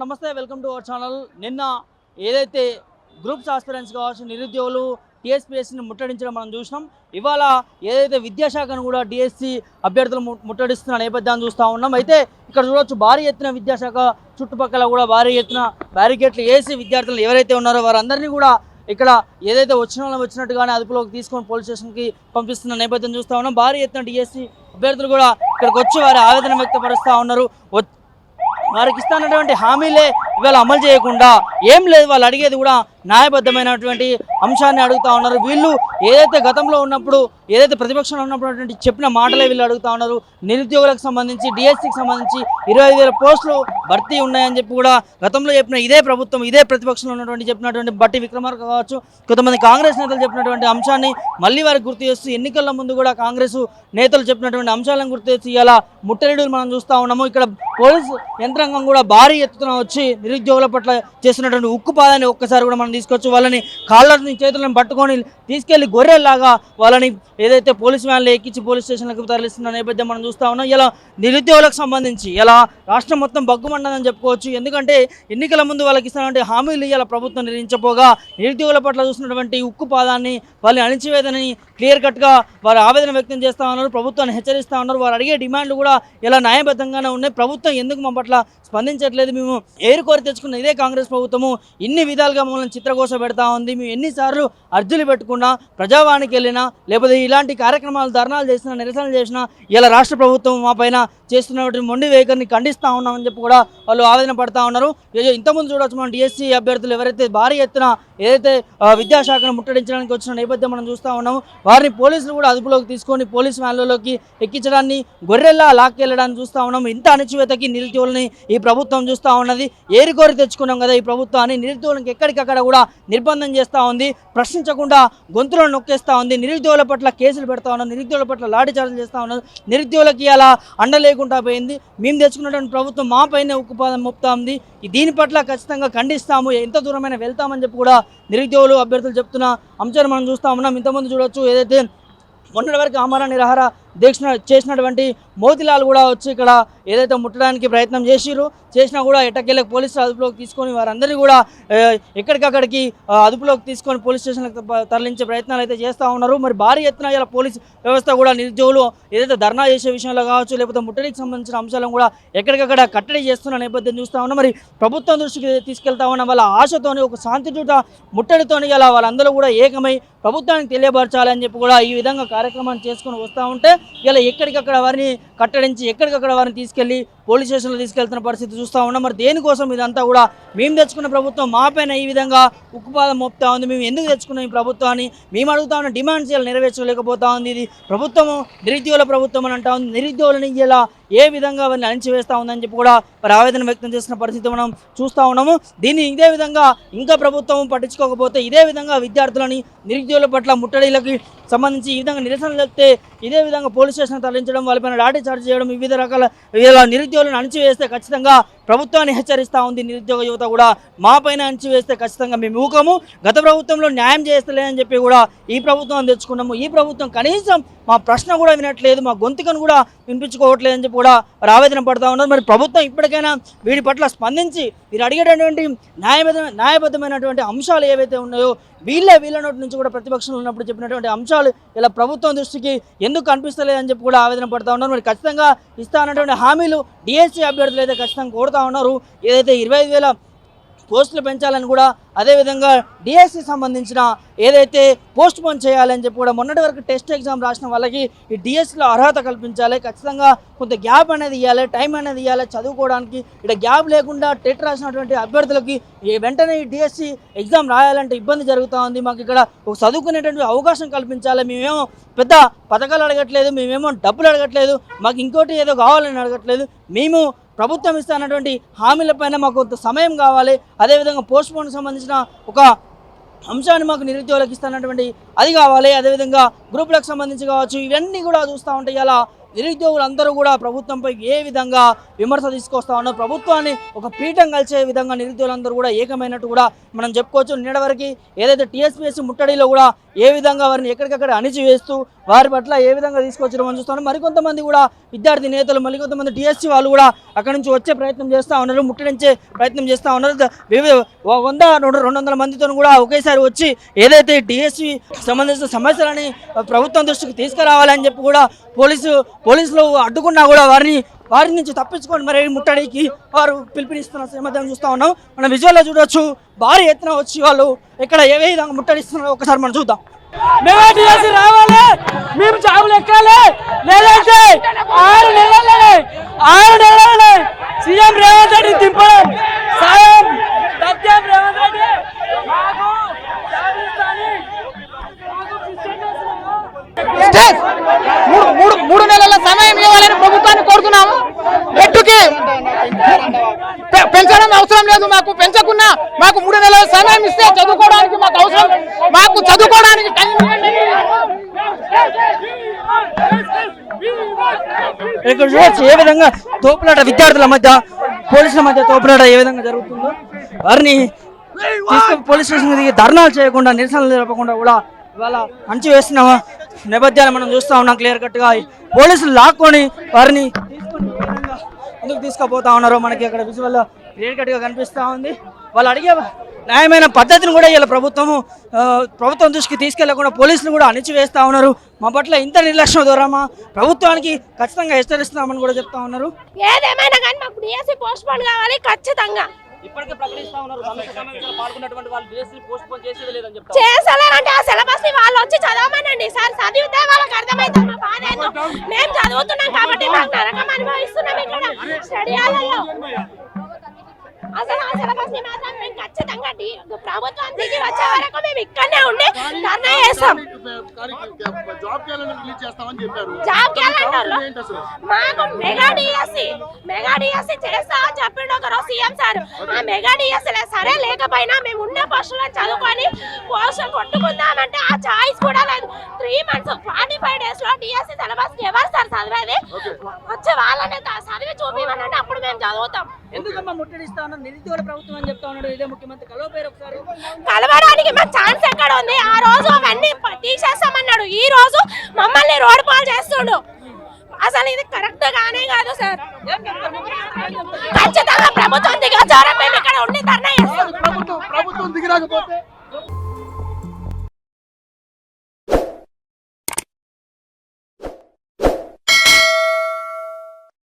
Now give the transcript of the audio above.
నమస్తే welcome to our channel. నిన్న ఏదైతే గ్రూప్స్ ఆస్పిరెంట్స్ కావచ్చు నిరుద్యోగులు టీఎస్పీఎస్సీని ముట్టడించడం మనం చూసినాం. ఇవాళ ఏదైతే విద్యాశాఖను కూడా డిఎస్సి అభ్యర్థులు ముట్టడిస్తున్న నేపథ్యాన్ని చూస్తూ ఉన్నాం. అయితే ఇక్కడ చూడొచ్చు భారీ ఎత్తున విద్యాశాఖ చుట్టుపక్కల కూడా భారీ ఎత్తున బ్యారికేట్లు వేసి విద్యార్థులు ఎవరైతే ఉన్నారో వారందరినీ కూడా ఇక్కడ ఏదైతే వచ్చిన వచ్చినట్టుగానే అదుపులోకి తీసుకొని పోలీస్ స్టేషన్కి పంపిస్తున్న నేపథ్యం చూస్తూ ఉన్నాం. భారీ ఎత్తున డిఎస్సి అభ్యర్థులు కూడా ఇక్కడికి వచ్చి వారి ఆవేదన వ్యక్తపరుస్తూ ఉన్నారు. వారికి ఇస్తానటువంటి హామీలే ఇవాళ అమలు చేయకుండా ఏం లేదు వాళ్ళు అడిగేది కూడా న్యాయబద్ధమైనటువంటి అంశాన్ని అడుగుతా ఉన్నారు. వీళ్ళు ఏదైతే గతంలో ఉన్నప్పుడు ఏదైతే ప్రతిపక్షంలో ఉన్నప్పుడు చెప్పిన మాటలే వీళ్ళు అడుగుతా ఉన్నారు. నిరుద్యోగులకు సంబంధించి డిఎస్సికి సంబంధించి ఇరవై వేల పోస్టులు భర్తీ ఉన్నాయని చెప్పి కూడా గతంలో చెప్పిన ఇదే ప్రభుత్వం ఇదే ప్రతిపక్షంలో ఉన్నటువంటి చెప్పినటువంటి బట్టి విక్రమార్క కావచ్చు కొంతమంది కాంగ్రెస్ నేతలు చెప్పినటువంటి అంశాన్ని మళ్ళీ వారికి గుర్తు చేస్తూ ఎన్నికల ముందు కూడా కాంగ్రెస్ నేతలు చెప్పినటువంటి అంశాలను గుర్తు చేసి ఇలా ముట్టడిలు మనం చూస్తూ ఉన్నాము. ఇక్కడ పోలీసు యంత్రాంగం కూడా భారీ ఎత్తున వచ్చి నిరుద్యోగుల పట్ల చేస్తున్నటువంటి ఉక్కుపాదాన్ని ఒక్కసారి కూడా మనం తీసుకొచ్చి వాళ్ళని కాళ్ళని చేతులను పట్టుకొని తీసుకెళ్ళి గొర్రెల్లాగా వాళ్ళని ఏదైతే పోలీస్ వ్యాన్లు ఎక్కించి పోలీస్ స్టేషన్లకు తరలిస్తున్న నేపథ్యం మనం చూస్తా ఉన్నాం. ఇలా నిరుద్యోగులకు సంబంధించి ఇలా రాష్ట్రం మొత్తం బగ్గుమండదని చెప్పుకోవచ్చు. ఎందుకంటే ఎన్నికల ముందు వాళ్ళకి ఇస్తున్నటువంటి హామీలు ఇలా ప్రభుత్వం నిర్ణయించపోగా నిరుద్యోగుల పట్ల చూసినటువంటి ఉక్కు పాదాన్ని వాళ్ళని అణిచివేదని క్లియర్ కట్గా వారు ఆవేదన వ్యక్తం చేస్తూ ఉన్నారు. ప్రభుత్వాన్ని హెచ్చరిస్తూ ఉన్నారు. వారు అడిగే డిమాండ్లు కూడా ఇలా న్యాయబద్ధంగానే ఉన్నాయి. ప్రభుత్వం ఎందుకు మా పట్ల స్పందించట్లేదు? మేము ఏరు కోరి తెచ్చుకున్న ఇదే కాంగ్రెస్ ప్రభుత్వము? ఇన్ని విధాలుగా మమ్మల్ని చిత్రకోస పెడతా ఉంది. మేము ఎన్నిసార్లు అర్జీలు పెట్టుకున్నా ప్రజావానికి వెళ్ళినా లేకపోతే ఇలాంటి కార్యక్రమాలు ధర్నాలు చేసినా నిరసనలు చేసినా ఇలా రాష్ట్ర ప్రభుత్వం మా పైన చేస్తున్నటువంటి మొండి వైఖరిని ఖండిస్తూ ఉన్నామని చెప్పి కూడా వాళ్ళు ఆవేదన పడతా ఉన్నారు. ఏ- ఇంతకుముందు చూడొచ్చు మనం డిఎస్సీ అభ్యర్థులు ఎవరైతే భారీ ఎత్తున ఏదైతే విద్యాశాఖను ముట్టడించడానికి వచ్చిన నేపథ్యం మనం చూస్తూ ఉన్నాము. వారిని పోలీసులు కూడా అదుపులోకి తీసుకొని పోలీస్ వ్యాన్లలోకి ఎక్కించడాన్ని గొర్రెల్లా లాక్కెళ్ళడాన్ని చూస్తూ ఉన్నాము. ఇంత అణచివేతకి నిరుద్యోగులని ఈ ప్రభుత్వం చూస్తూ ఉన్నది. ఏరికోరి తెచ్చుకున్నాం కదా ఈ ప్రభుత్వాన్ని. నిరుద్యోగులకు ఎక్కడికక్కడ కూడా నిర్బంధం చేస్తూ ఉంది. ప్రశ్నించకుండా గొంతులను నొక్కేస్తూ ఉంది. నిరుద్యోగుల పట్ల కేసులు పెడతా ఉన్నారు నిరుద్యోగుల పట్ల లాఠీ చార్జీలు చేస్తూ ఉన్నారు నిరుద్యోగులకి అలా అండలే లేకుండా పోయింది. మేము తెచ్చుకున్నటువంటి ప్రభుత్వం మా పైన ఉక్కుపాదం మోపుతా ఉంది దీని పట్ల ఖచ్చితంగా ఖండిస్తాము. ఎంత దూరమైన వెళ్తామని చెప్పి కూడా నిరుద్యోగులు అభ్యర్థులు చెప్తున్న అంశాన్ని మనం చూస్తా ఉన్నాం. ఇంతమంది చూడొచ్చు ఏదైతే మొన్నటి వరకు ఆమరణ నిరాహార దీక్ష చేసినటువంటి మోతిలాల్ కూడా వచ్చి ఇక్కడ ఏదైతే ముట్టడానికి ప్రయత్నం చేసిరు చేసినా కూడా ఎట్టకెళ్ళకి పోలీసులు అదుపులోకి తీసుకొని వారందరినీ కూడా ఎక్కడికక్కడికి అదుపులోకి తీసుకొని పోలీస్ స్టేషన్లకు తరలించే ప్రయత్నాలు అయితే చేస్తూ ఉన్నారు. మరి భారీ ఎత్తున ఇలా పోలీస్ వ్యవస్థ కూడా నిరుద్యోగులు ఏదైతే ధర్నా చేసే విషయంలో కావచ్చు లేకపోతే ముట్టడికి సంబంధించిన అంశాలను కూడా ఎక్కడికక్కడ కట్టడి చేస్తున్న నేపథ్యం చూస్తూ ఉన్నాం మరి ప్రభుత్వం దృష్టికి తీసుకెళ్తా ఉన్న వాళ్ళ ఆశతోని ఒక శాంతియుత ముట్టడితోని ఇలా వాళ్ళందరూ కూడా ఏకమై ప్రభుత్వానికి తెలియపరచాలని చెప్పి కూడా ఈ విధంగా కార్యక్రమాన్ని చేసుకొని వస్తూ ఉంటే ఇలా ఎక్కడికక్కడ వారిని కట్టడించి ఎక్కడికక్కడ వారిని తీసుకెళ్ళి పోలీస్ స్టేషన్లో తీసుకెళ్తున్న పరిస్థితి చూస్తూ ఉన్నాం. మరి దేనికోసం ఇదంతా కూడా మేము తెచ్చుకున్న ప్రభుత్వం మాపైన ఈ విధంగా ఉక్కుపాదం మోపుతా ఉంది. మేము ఎందుకు తెచ్చుకున్నాం ఈ ప్రభుత్వాన్ని? మేము అడుగుతా ఉన్న డిమాండ్స్ ఇలా నెరవేర్చలేకపోతా ఉంది. ఇది ప్రభుత్వము నిరుద్యోగుల ప్రభుత్వం అని అంటా ఉంది. నిరుద్యోగులని ఇలా ఏ విధంగా వారిని అణిచివేస్తూ ఉందని చెప్పి కూడా మరి ఆవేదన వ్యక్తం చేసిన పరిస్థితి మనం చూస్తూ ఉన్నాము. దీన్ని ఇదే విధంగా ఇంకా ప్రభుత్వం పట్టించుకోకపోతే ఇదే విధంగా విద్యార్థులని నిరుద్యోగుల పట్ల ముట్టడిలకి సంబంధించి ఈ విధంగా నిరసన చెప్తే ఇదే విధంగా పోలీస్ స్టేషన్ తరలించడం వాళ్ళపైన లాఠీ చార్జ్ చేయడం వివిధ రకాల ఇలా నిరుద్యోగులను అణిచివేస్తే ఖచ్చితంగా ప్రభుత్వాన్ని హెచ్చరిస్తూ ఉంది. నిరుద్యోగ యువత కూడా మా పైన అణిచివేస్తే ఖచ్చితంగా మేము ఊకము. గత ప్రభుత్వంలో న్యాయం చేస్తలేదని చెప్పి కూడా ఈ ప్రభుత్వం తెచ్చుకున్నాము. ఈ ప్రభుత్వం కనీసం మా ప్రశ్న కూడా వినట్లేదు మా గొంతుకను కూడా వినిపించుకోవట్లేదని చెప్పి కూడా వారు ఆవేదన పడతా ఉన్నారు మరి ప్రభుత్వం ఇప్పటికైనా వీడి పట్ల స్పందించి వీరు అడిగేటటువంటి న్యాయబద్ధ న్యాయబద్ధమైనటువంటి అంశాలు ఏవైతే ఉన్నాయో వీళ్ళే వీళ్ళ నోటి నుంచి కూడా ప్రతిపక్షంలో ఉన్నప్పుడు చెప్పినటువంటి అంశాలు ఇలా ప్రభుత్వం దృష్టికి ఎందుకు కనిపిస్తలేదని చెప్పి కూడా ఆవేదన పడతా ఉన్నారు మరి ఖచ్చితంగా ఇస్తా అన్నటువంటి హామీలు డిఎస్సీ అభ్యర్థులు అయితే ఖచ్చితంగా కోరుతా ఉన్నారు. ఏదైతే ఇరవై ఐదు వేల పోస్టులు పెంచాలని కూడా అదేవిధంగా డిఎస్సి సంబంధించిన ఏదైతే పోస్ట్ పోన్ చేయాలని చెప్పి కూడా మొన్నటి వరకు టెస్ట్ ఎగ్జామ్ రాసిన వాళ్ళకి ఈ డిఎస్సిలో అర్హత కల్పించాలి. ఖచ్చితంగా కొంత గ్యాప్ అనేది ఇవ్వాలి టైం అనేది ఇవ్వాలి చదువుకోవడానికి. ఇక్కడ గ్యాప్ లేకుండా టెట్ రాసినటువంటి అభ్యర్థులకి వెంటనే ఈ డిఎస్సి ఎగ్జామ్ రాయాలంటే ఇబ్బంది జరుగుతూ ఉంది. మాకు ఇక్కడ ఒక చదువుకునేటువంటి అవకాశం కల్పించాలి. మేమేమో పెద్ద పథకాలు అడగట్లేదు మేమేమో డబ్బులు అడగట్లేదు మాకు ఇంకోటి ఏదో కావాలని అడగట్లేదు. మేము ప్రభుత్వం ఇస్తున్నటువంటి హామీలపైన మాకు కొంత సమయం కావాలి. అదేవిధంగా పోస్ట్ పోన్ సంబంధించిన ఒక అంశాన్ని మాకు నిరుద్యోగులకు ఇస్తున్నటువంటి అది కావాలి. అదేవిధంగా గ్రూపులకు సంబంధించి కావచ్చు. ఇవన్నీ కూడా చూస్తూ ఉంటాయి అలా నిరుద్యోగులందరూ కూడా ప్రభుత్వంపై ఏ విధంగా విమర్శ తీసుకొస్తా ప్రభుత్వాన్ని ఒక పీఠం కలిసే విధంగా నిరుద్యోగులందరూ కూడా ఏకమైనట్టు కూడా మనం చెప్పుకోవచ్చు. నిన్నటివరకు ఏదైతే టీఎస్పీఎస్సీ ముట్టడిలో కూడా ఏ విధంగా వారిని ఎక్కడికక్కడ అణిచివేస్తూ వారి పట్ల ఏ విధంగా తీసుకొచ్చడం మనం చూస్తాం మరికొంతమంది కూడా విద్యార్థి నేతలు మరికొంతమంది టీఎస్సీ వాళ్ళు కూడా అక్కడి నుంచి వచ్చే ప్రయత్నం చేస్తూ ఉన్నారు ముట్టడించే ప్రయత్నం చేస్తూ ఉన్నారు. వివిధ వంద రెండు రెండు వందల మందితో కూడా ఒకేసారి వచ్చి ఏదైతే టీఎస్సీ సంబంధించిన సమస్యలని ప్రభుత్వం దృష్టికి తీసుకురావాలని చెప్పి కూడా పోలీసు పోలీసులు అడ్డుకున్నా కూడా వారిని వారి నుంచి తప్పించుకొని మరి ముట్టడికి వారు పిలుపునిస్తున్న సేమధ్యం చూస్తూ ఉన్నాం. మనం విజువల్లో చూడొచ్చు భారీ ఎత్తున వచ్చి వాళ్ళు ఇక్కడ ఏ విధంగా ముట్టడిస్తున్నారో ఒకసారి మనం చూద్దాం. మేమే టీఎస్సీ రావాలి మేము జాబులు ఎక్కాలి లేదంటే ఆరు నెలలు ఆరు నెలలనే సీఎం రేవంత్ రెడ్డి దింపడం సాయం సత్యం రేవంత్ రెడ్డి మాకు జాబులు ఇస్తాని, మాకు ఫిఫ్టీన్ డేస్ స్టేజ్ మూడు మూడు మూడు నెలల సమయం ఇవ్వాలని ప్రభుత్వాన్ని కోరుతున్నాము ఎట్టుకి పె- పెంచడం అవసరం లేదు మాకు పెంచకున్నా మాకు మూడు నెలల సమయం ఇస్తే చదువుకోవడానికి మాకు అవసరం మాకు చదువుకోవడానికి టైం ఇవ్వండి. ఇక్కడ చూడొచ్చు ఏ విధంగా తోపులాట విద్యార్థుల మధ్య పోలీసుల మధ్య తోపులాట ఏ విధంగా జరుగుతుందో. వారిని పోలీస్ స్టేషన్ దిగి ధర్నాలు చేయకుండా నిరసనలు జరపకుండా కూడా ఇవాళ మంచి వేసిన నేపథ్యాన్ని మనం చూస్తా ఉన్నాం క్లియర్ కట్గా. పోలీసులు లాక్కొని వారిని ఎందుకు తీసుకుపోతా ఉన్నారో మనకి అక్కడ విజువల్ క్లియర్ కట్గా కనిపిస్తా ఉంది. వాళ్ళు అడిగే న్యాయమైన పద్ధతిని కూడా ఇలా ప్రభుత్వము ప్రభుత్వం దృష్టికి తీసుకెళ్ళకుండా పోలీసులు కూడా అణిచివేస్తా ఉన్నారు మా పట్ల ఇంత నిర్లక్ష్యం దూరమా ప్రభుత్వానికి ఖచ్చితంగా హెచ్చరిస్తున్నామని కూడా చెప్తా ఉన్నారు ఏదేమైనా కానీ మాకు డిఎస్సి పోస్ట్ పోన్ కావాలి ఖచ్చితంగా ఇప్పటికే ప్రకటిస్తా ఉన్నారు పాల్గొన్నటువంటి వాళ్ళు డిఎస్సీ పోస్ట్ పోన్ చేసేది లేదని చెప్తా చేసలేనంటే ఆ సిలబస్ని వాళ్ళు వచ్చి చదవమనండి సార్ చదివితే వాళ్ళకి మా బాధ మేము చదువుతున్నాం కాబట్టి మాకు నరకం అనుభవిస్తున్నాం ఇక్కడ స్టడీ హాల్లో అసలు అసలు సిలబస్ మాత్రం మేము ఖచ్చితంగా డి- ప్రభుత్వం దిగి వచ్చే వరకు మేము ఇక్కడనే ఉండి ధర్నా చేస్తాం జాబ్ క్యాలెండర్ రిలీజ్ చేస్తామని చెప్పారు జాబ్ క్యాలెండర్లో ఏంటి అసలు మాకు మెగా డిఎస్సి మెగా డిఎస్సి చేస్తా అని చెప్పిండు ఒకరోజు సీఎం సార్ ఆ మెగా డిఎస్సి సరే లేకపోయినా మేము ఉన్న పోస్టులను చదువుకొని పోస్టులు కొట్టుకుందామంటే ఆ చాయిస్ కూడా లేదు త్రీ మంత్స్ ఫార్టీ ఫైవ్ డేస్లో డిఎస్సి సిలబస్ ఎవరు సార్ చదివేది వచ్చే వాళ్ళనే త- చదివి చూపిమనంటే అప్పుడు మేము చదువుతాం. ఎందుకమ్మా ముట్టడిస్తా నిరుద్యోగ ప్రభుత్వం అని చెప్తా ఉన్నాడు. ఇదే ముఖ్యమంత్రి. కలవపోయారు ఒకసారి. కలవడానికి మాకు ఛాన్స్ ఎక్కడ ఉంది? ఆ రోజు అవన్నీ తీసేస్తామన్నాడు. ఈ రోజు మమ్మల్ని రోడ్ పాలు చేస్తుండు. అసలు ఇది కరెక్ట్ గానే కాదు సార్. ఖచ్చితంగా ప్రభుత్వం దిగొచ్చారా మేము ఇక్కడ ఉండి ధర్నా చేస్తాం. ప్రభుత్వం ప్రభుత్వం దిగిరాకపోతే